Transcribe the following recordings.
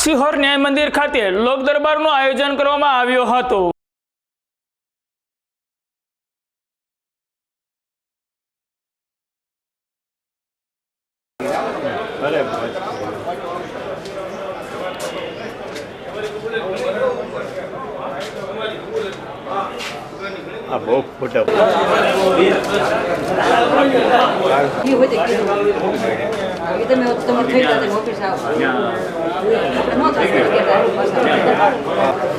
સિહોર ન્યાય મંદિર ખાતે લોક દરબારનું આયોજન કરવામાં આવ્યું હતું. આ બહુ ખોટા એ હોય તે કીધું. એ તમે તમે થઈ ગયા તમે ઓફિસ આવો આપણે ન થશે તો કહેતા આવું પાછા.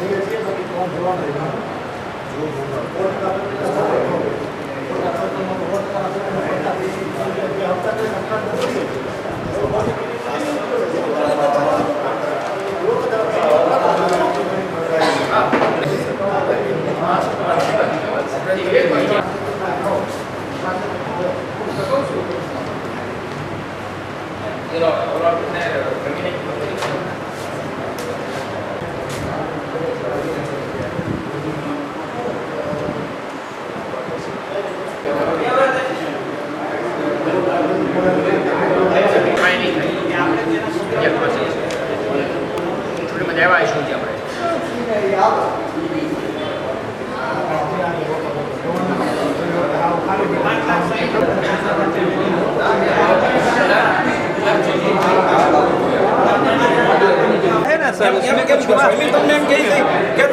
એમ એમ કેમ છો અમે તમને એમ કહે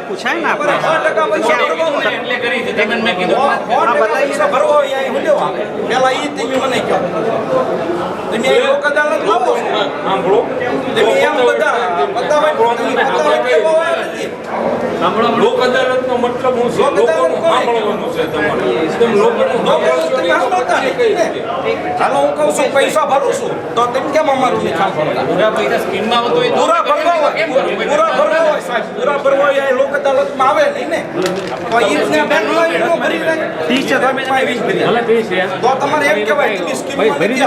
પૂછાય ને આપણે. એટલે ભરવો અહીંયા હુંડ્યો પેલા ઈ મને તમે લોક અદાલત લાવો તમે બધા. લોક અદાલતનો મતલબ હું લોક? સાંભળવાનું છે તમારે. તમે લોકોનું લોક અદાલત તમે સાંભળતા કઈ નથી ને. રીતે? ચાલો હું કહું છું પૈસા ભરું છું. તો તમે કેમ અમારું નહીં સાંભળતા? પૂરા ભરવા હોય. પૂરા ભરવા હોય સાહેબ. પૂરા ભરવા હોય એ લોક અદાલતમાં આવે નહીં ને? તો ઈ જ ને નો ભરી રહે ત્રીસ હજાર રૂપિયા વીસ ભરી રહે. તો તમારે એમ કહેવાય કે સ્કીમ ભરી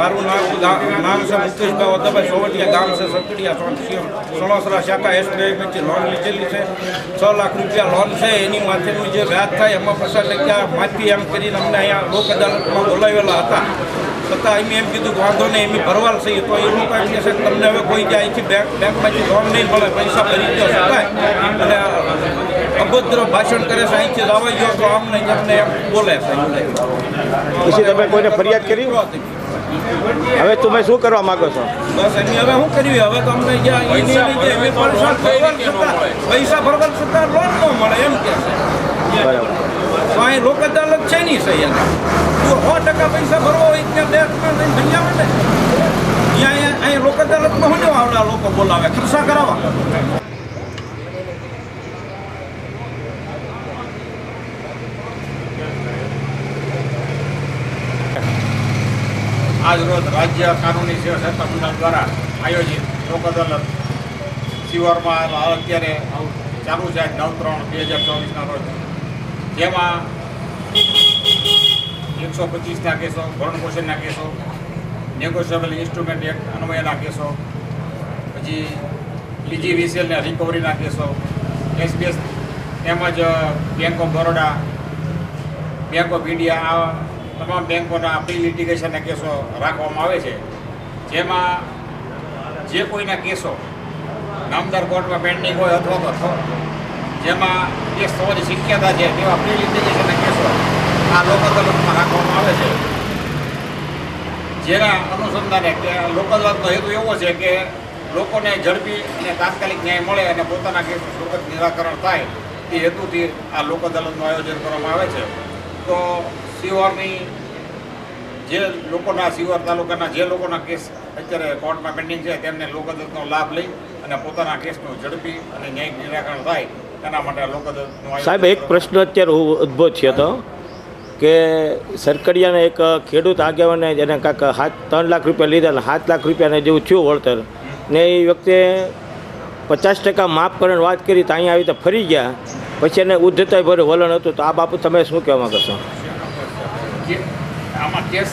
મારું નામ નામ છે મુકેશભાઈ ઓદાભાઈ સોવટિયા ગામ છે સકડિયા સણોસરા શાખા એસ બેંકમાંથી લોન લીધેલી છે. છ લાખ રૂપિયા લોન છે એની માથેનું જે વ્યાજ થાય એમાં પચાસ ટકા માફી એમ કરીને અમને અહીંયા લોક અદાલતમાં બોલાવેલા હતા. છતાં એમ એમ કીધું વાંધો નહીં એમ ભરવાલ છે તો એ લોકો એમ કહે છે તમને હવે કોઈ જાય અહીંથી બેંક બેંકમાંથી લોન નહીં મળે પૈસા ભરી દો છતાંય અને અભદ્ર ભાષણ કરે છે અહીંથી જવા ગયો તો આમ નહીં તમને એમ બોલે છે. પછી તમે કોઈને ફરિયાદ કરી? હવે તમે શું કરવા માંગો છો? બસ એની હવે શું કર્યું હવે તો અમને પૈસા ભરવા છતાં લોન ન મળે એમ કે બરાબર. તો અહીં લોક અદાલત છે નહીં સહી એના. તું સો ટકા પૈસા ભરવો હોય ત્યાં બેંકમાં જઈને આવે ને અહીંયા અહીંયા લોક અદાલતમાં શું આવડા લોકો બોલાવે ખર્ચા કરાવવા. આજ રોજ રાજ્ય કાનૂની સેવા સત્તા મંડળ દ્વારા આયોજિત લોક અદાલત શિવરમાં અત્યારે ચાલુ છે નવ ત્રણ બે હજાર ચોવીસના રોજ. જેમાં એકસો પચીસના કેસો ભરણપોષણના કેસો, નેગોશિયેબલ ઇન્સ્ટ્રુમેન્ટ એક્ટ અન્વયના કેસો, પછી બીજી વિસેલના રિકવરીના કેસો, એસબીએસ તેમજ bank of Baroda, bank of India, આ તમામ બેંકોના પ્રી લિટિગેશનના કેસો રાખવામાં આવે છે. જેમાં જે કોઈના કેસો નામદાર કોર્ટમાં પેન્ડિંગ હોય અથવા તો જેમાં કેસ થવાની શક્યતા છે તેવા પ્રી લિટિગેશનના કેસો આ લોક અદાલતમાં રાખવામાં આવે છે. જેના અનુસંધાને કે લોક અદાલતનો હેતુ એવો છે કે લોકોને ઝડપી અને તાત્કાલિક ન્યાય મળે અને પોતાના કેસ સુખદ નિરાકરણ થાય તે હેતુથી આ લોક અદાલતનું આયોજન કરવામાં આવે છે. તો સિહોરની જે લોકોના સિહોર તાલુકાના જે લોકોના કેસ અત્યારે કોર્ટમાં પેન્ડિંગ છે તેમને લોકઅદાલતનો લાભ લઈ અને પોતાના કેસનું ઝડપી અને ન્યાયિક નિરાકરણ થાય તેના માટે આ લોક અદાલતનું આયોજન સાહેબ એક પ્રશ્ન અત્યારે ઉદ્ભવ થયો હતો કે સરકડિયાને એક ખેડૂત આગેવાને જેને કાંક હાથ ત્રણ લાખ રૂપિયા લીધા અને સાત લાખ રૂપિયાને જેવું થયું વળતર ને એ વખતે પચાસ ટકા માફ કરીને વાત કરી તો અહીંયા આવી તો ફરી ગયા પછી એને ઉદ્ધતાય ભરે વલણ હતું તો આ બાબત તમે શું કહેવા માગો છો? આમાં કેસ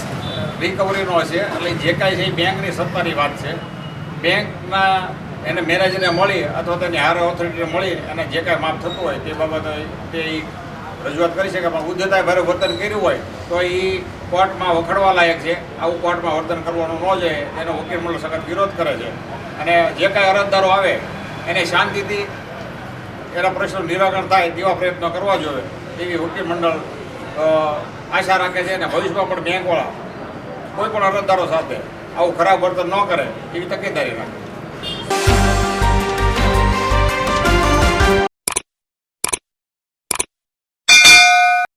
રિકવરીનો છે. એટલે જે કાંઈ છે એ બેંકની સત્તાની વાત છે. બેંકના એને મેનેજરને મળી અથવા તેની હાર ઓથોરિટીને મળી અને જે કાંઈ માફ થતું હોય તે બાબતે તે રજૂઆત કરી શકે. પણ ઉદ્યતાએ ભારે વર્તન કર્યું હોય તો એ કોર્ટમાં વખડવા લાયક છે. આવું કોર્ટમાં વર્તન કરવાનું ન જોઈએ એનો વકીલ મંડળ સખત વિરોધ કરે છે. અને જે કાંઈ અરજદારો આવે એને શાંતિથી એના પ્રશ્નો નિરાકરણ થાય તેવા પ્રયત્નો કરવા જોઈએ. એવી વકીલ મંડળ આશા રાખે છે અને ભવિષ્યમાં પણ બેંકવાળા કોઈ પણ અરજદારો સાથે આવું ખરાબ વર્તન ન કરે, એવી તકેદારી રાખે.